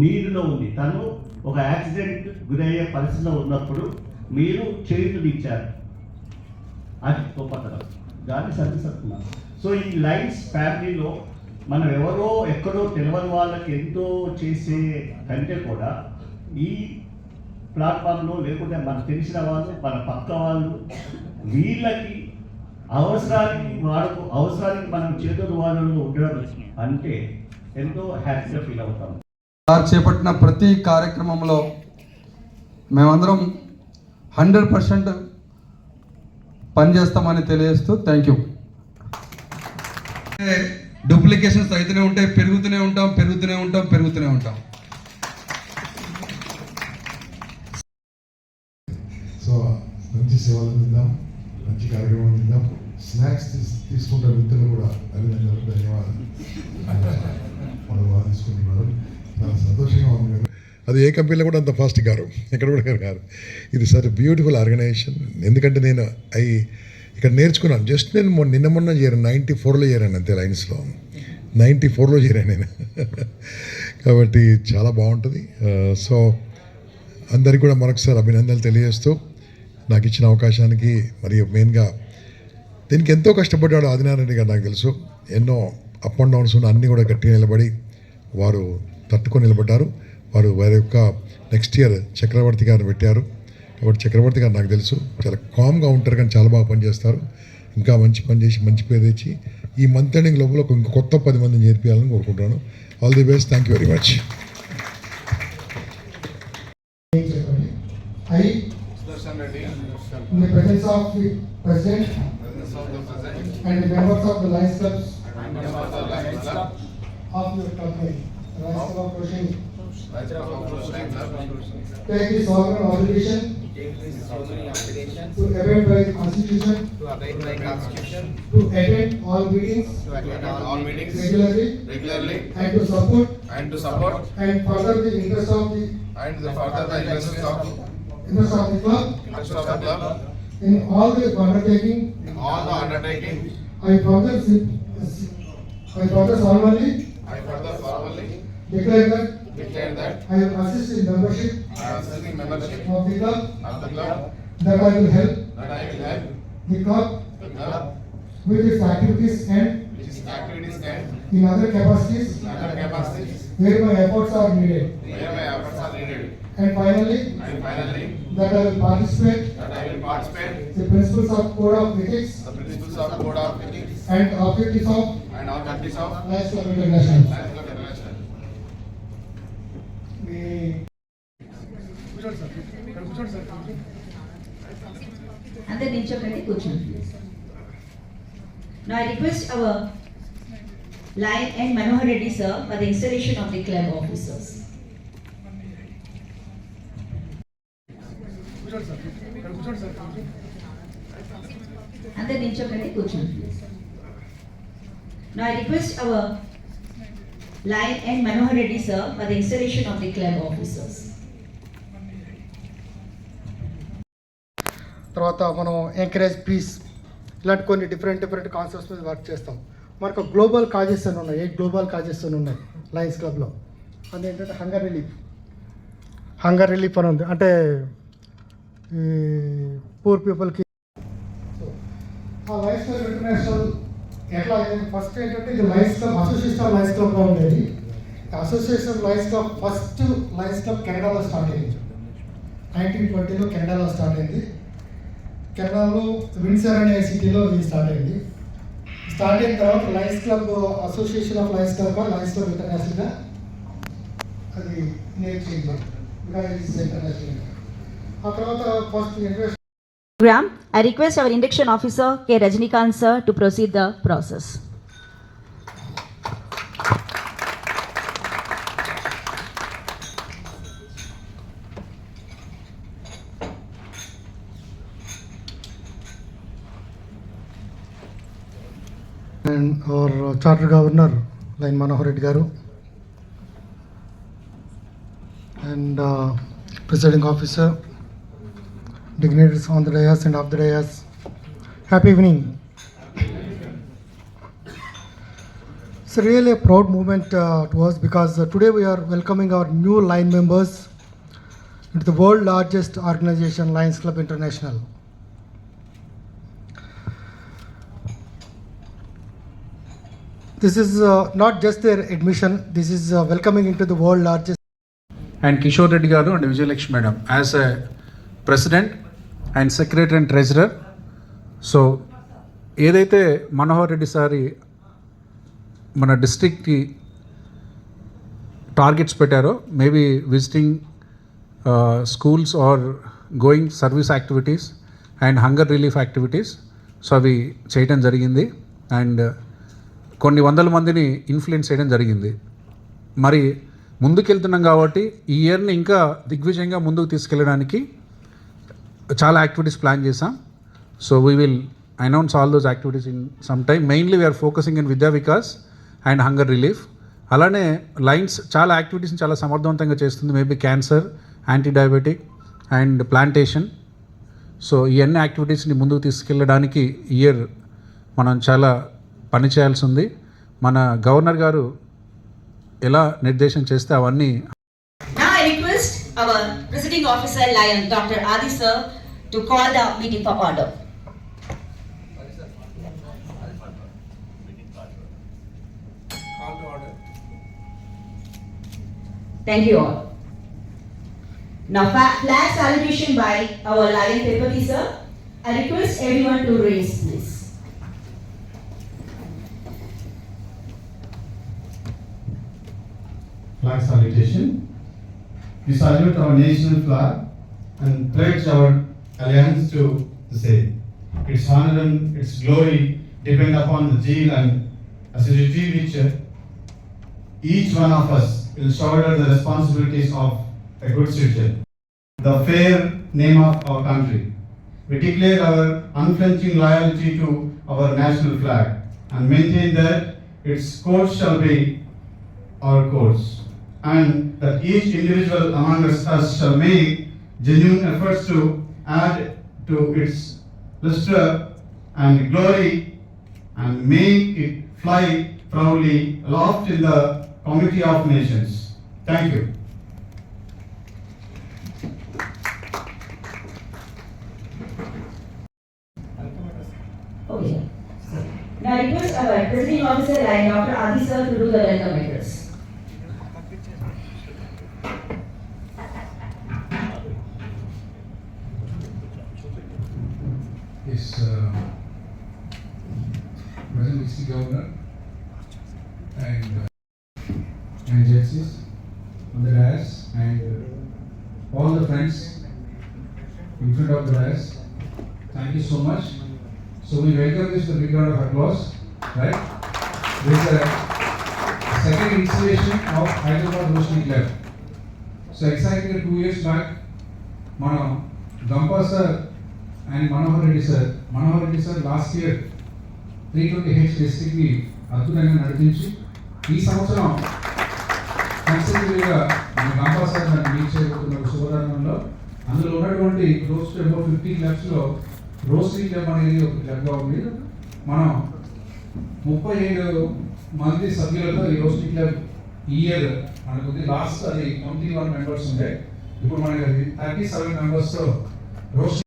నీరులో ఉంది. తను ఒక యాక్సిడెంట్ గురయ్యే పరిస్థితిలో ఉన్నప్పుడు మీరు చేతులిచ్చారు. అది గొప్పతనం దాన్ని సరిసత్తున్నా సో ఈ లైన్స్ ఫ్యామిలీలో మనం ఎవరో ఎక్కడో తెలియని వాళ్ళకి ఎంతో చేసే కంటే కూడా ఈ ప్లాట్ఫామ్లో లేకుంటే మనకు తెలిసిన వాళ్ళు మన పక్క వాళ్ళు వీళ్ళకి అవసరానికి వాడుకు అవసరానికి మనం చేతులు వాళ్ళు ఉండడం అంటే ఎంతో హ్యాపీగా ఫీల్ అవుతాం. వారు చేపట్టిన ప్రతి కార్యక్రమంలో మేమందరం హండ్రెడ్ పర్సెంట్ పనిచేస్తామని తెలియజేస్తూ థ్యాంక్ యూ. డూప్లికేషన్స్ అయితేనే ఉంటాయి పెరుగుతూనే ఉంటాం పెరుగుతూనే ఉంటాం పెరుగుతూనే ఉంటాం. సో మంచి సేవలు అందిద్దాం మంచి కార్యక్రమం అందిద్దాం. స్నాక్స్ తీస్ తీసుకుంటారు మిత్రులు కూడా అభినందనలు ధన్యవాదాలు. తీసుకుంటున్నారు సంతోషంగా ఉంది కదా. అది ఏ కంపెనీలో కూడా అంత ఫాస్ట్ గారు. ఎక్కడ కూడా గారు. ఇది సార్ బ్యూటిఫుల్ ఆర్గనైజేషన్. ఎందుకంటే నేను అవి ఇక్కడ నేర్చుకున్నాను. జస్ట్ నేను మొన్న నిన్న మొన్న చేరాను. నైంటీ ఫోర్లో చేరాను అంతే లైన్స్లో. నైంటీ ఫోర్లో చేరాను నేను. కాబట్టి చాలా బాగుంటుంది. సో అందరికీ కూడా మరొకసారి అభినందనలు తెలియజేస్తూ నాకు ఇచ్చిన అవకాశానికి మరియు మెయిన్గా దీనికి ఎంతో కష్టపడ్డాడు ఆదినారాయణ గారు నాకు తెలుసు. ఎన్నో అప్ అండ్ డౌన్స్ ఉన్న అన్నీ కూడా గట్టిగా నిలబడి వారు తట్టుకొని నిలబడ్డారు. వారు వారి యొక్క నెక్స్ట్ ఇయర్ చక్రవర్తి గారిని పెట్టారు. కాబట్టి చక్రవర్తి గారు నాకు తెలుసు చాలా కామ్గా ఉంటారు కానీ చాలా బాగా పనిచేస్తారు. ఇంకా మంచి పని చేసి మంచి పేరు తెచ్చి ఈ మంత్ ఎండింగ్ లోపల ఒక ఇంకో కొత్త పది మందిని చేర్పించాలని కోరుకుంటున్నాను. All the best thank you very much in the presence of the President and the members of the Lions Clubs of your company, of Roshini, take this solemn obligation take this solemn obligation to abide by the Constitution, to abide by constitution, to attend all meetings to attend all meetings regularly, regularly and to support and to support and further the interest of the, and to further the interests of interest of the club interests of the club in all the undertaking. in all the undertaking. I further, I further solemnly I further formally declare that declare that I will assist in membership I am seeking membership of the club, of the club, that I will help that I will help the club the club with its activities and which is activities and in other capacities in other capacities where my efforts are needed. where my efforts are needed. And finally, And finally, that I will participate that I will participate the principles of code of ethics the principles of code of ethics and objectives of and objectives of Lions Club International. Lions Club International. మీ అందరు నిల్చోకండి కూర్చోండి Now I request our Lion and Manohar Reddy sir for the installation of the club officers. అందరు నిల్చోకండి కూర్చోండి. Now I request our Lion and Manohar Reddy sir for the installation of the club officers. తర్వాత మనం encourage peace ఇలాంటి కొన్ని different different concepts మీద work చేస్తాం. మనకు global causes అని ఉన్నాయి. ఎయిట్ గ్లోబల్ కాజెస్ అని ఉన్నాయి? లయన్స్ క్లబ్లో అది ఏంటంటే హంగర్ రిలీఫ్ హంగర్ రిలీఫ్ అని ఉంది. అంటే పూర్ పీపుల్కి ఆ లైఫ్ స్టైల్ ఇంటర్నేషనల్ ఎట్లా అయింది? ఫస్ట్ ఏంటంటే ఇది లైఫ్ క్లబ్ అసోసియేషన్ లైఫ్ క్లబ్గా ఉండేది. Association life club first life club కెనడాలో స్టార్ట్ అయింది. నైన్టీన్ ట్వంటీలో కెనడాలో స్టార్ట్ అయింది. కెనడాలో విన్సర్ అనే సిటీలో ఇది స్టార్ట్ అయింది. స్టార్ట్ అయిన తర్వాత life club association of life club lions club ఇంటర్నేషనల్గా అది నేమ్ ఇంటర్నేషనల్ ఆ తర్వాత first invest Program, I request our induction officer K. Rajnikant sir to proceed the process. And our Charter Governor, Lain Manohar garu, and uh, Presiding Officer, dignitaries on the dais and off the dais. Happy evening. It's really a proud moment uh, to us because uh, today we are welcoming our new line members into the world largest organization, Lions Club International. This is uh, not just their admission, this is uh, welcoming into the world largest. And Kishore Reddy Garu and Vijay Lakshmi Madam, as a president and secretary and treasurer. So ఏదైతే మనోహర్ రెడ్డి సారి మన డిస్ట్రిక్ట్కి targets పెట్టారో maybe visiting schools or going service activities and hunger relief activities. So అవి చేయడం జరిగింది. And కొన్ని వందల మందిని ఇన్ఫ్లుయెన్స్ చేయడం జరిగింది. మరి ముందుకెళ్తున్నాం కాబట్టి ఈ ఇయర్ని ఇంకా దిగ్విజయంగా ముందుకు తీసుకెళ్ళడానికి చాలా యాక్టివిటీస్ ప్లాన్ చేసాం so we will announce all those activities in some time mainly we are focusing in Vidya Vikas and hunger relief అలానే లైన్స్ చాలా యాక్టివిటీస్ని చాలా సమర్థవంతంగా చేస్తుంది. Maybe cancer anti diabetic and plantation so ఈ అన్ని యాక్టివిటీస్ని ముందుకు తీసుకెళ్ళడానికి ఇయర్ మనం చాలా పని చేయాల్సి ఉంది. మన గవర్నర్ గారు ఎలా నిర్దేశం చేస్తే అవన్నీ our presiding officer Lion, Dr. Adi sir, to call the meeting for order. Thank you all. Now fa- flag salutation by our Lion Pepati sir. I request everyone to raise please. flag salutation. We salute our national flag and pledge our allegiance to the same. Its honor and its glory depend upon the zeal and assiduity which uh, each one of us will shoulder the responsibilities of a good citizen. The fair name of our country. We declare our unflinching loyalty to our national flag and maintain that its course shall be our course, and that each individual among us, shall make genuine efforts to add to its luster and glory and make it fly proudly aloft in the community of nations. Thank you. Oh, yeah. Now request our presiding officer Dr. Adi sir, to do the welcome address. is uh, present district governor and uh, and judges on the dais and uh, all the friends in front of the dais. Thank you so much. So we welcome this with a big round of applause, right? This is a second installation of Hyderabad Roshni Club. So exactly two years back, మనం Gampa sir And Manohar Reddy sir Manohar Reddy sir last year three twenty H డిస్ట్రిక్ట్ని అద్భుతంగా నడిపించి ఈ సంవత్సరం కన్సిడరీగా మన Gampa sir దాన్ని meet చేయబోతున్న ఒక అందులో ఉన్నటువంటి క్లోజ్ టు ఫిఫ్టీన్ ల్యాబ్స్లో క్లబ్స్లో రోస్టరీ క్లబ్ అనేది ఒక క్లబ్గా ఉంది. మనం ముప్పై ఏడు మంది సభ్యులతో ఈ రోస్టరీ క్లబ్ ఇయర్ మనకు లాస్ట్ అది ట్వంటీ వన్ మెంబర్స్ ఉండే. ఇప్పుడు మనకి థర్టీ సెవెన్ మెంబర్స్తో రోస్టరీ